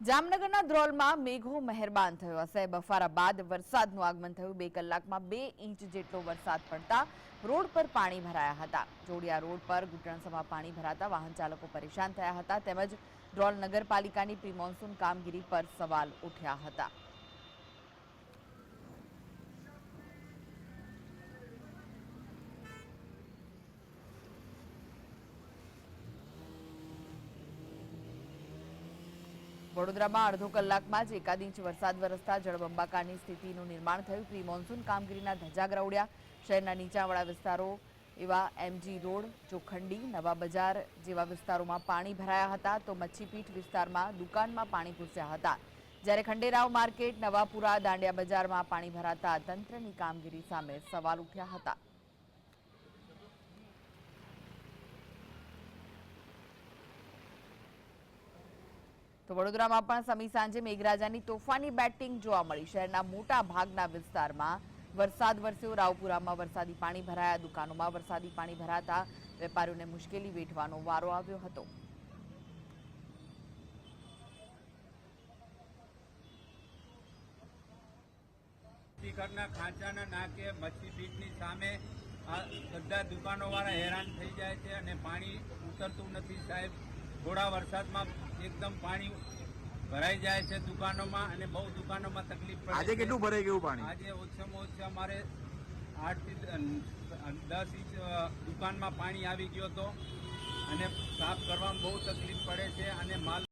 જામનગરના ધ્રોલમાં મેઘો મહેરબાન થયો. હશે બફારા બાદ વરસાદનું આગમન થયું. બે કલાકમાં બે ઇંચ જેટલો વરસાદ પડતા રોડ પર પાણી ભરાયા હતા. જોડિયા રોડ પર ઘૂંટણસમાં પાણી ભરાતા વાહન ચાલકો પરેશાન થયા હતા. તેમજ ધ્રોલ નગરપાલિકાની પ્રી મોન્સૂન કામગીરી પર સવાલ ઉઠ્યા હતા. વડોદરામાં અડધો કલાકમાં જ એકાદ ઇંચ વરસાદ વરસતા જળબંબાકારની સ્થિતિનું નિર્માણ થયું. પ્રી મોન્સૂન કામગીરીના ધજાગરા ઉડ્યા શહેરના નીચાણવાળા વિસ્તારો એવા એમજી રોડ, ચોખંડી, નવા બજાર જેવા વિસ્તારોમાં પાણી ભરાયા હતા તો મચ્છીપીઠ વિસ્તારમાં દુકાનમાં પાણી ઘૂસ્યા હતા. જ્યારે ખંડેરાવ માર્કેટ, નવાપુરા, દાંડિયા બજારમાં પાણી ભરાતા તંત્રની કામગીરી સામે સવાલ ઉઠ્યા હતા. તો વડોદરામાં પણ સમી સાંજે મેઘરાજાની તોફાની બેટિંગ જોવા મળી. શહેરના મોટા ભાગના વિસ્તારમાં વરસાદ વરસ્યો. રાવપુરામાં વરસાદી પાણી ભરાયા. દુકાનોમાં વરસાદી પાણી ભરાતા વેપારીઓને મુશ્કેલી વેઠવાનો વારો આવ્યો હતો. સ્પીકરના ખાંચાના નાકે મચ્છી બીચની સામે આ બધા દુકાનોવાળા હેરાન થઈ જાય છે અને પાણી ઉતરતું નથી સાહેબ. થોડા વરસાદમાં એકદમ પાણી ભરાઈ જાય છે દુકાનોમાં અને બહુ દુકાનોમાં તકલીફ પડે આજે કેટલું ભરાઈ ગયું પાણી? આજે ઓછામાં ઓછા અમારે આઠથી દસ ઇંચ દુકાનમાં પાણી આવી ગયો હતો. અને સાફ કરવામાં બહુ તકલીફ પડે છે અને માલ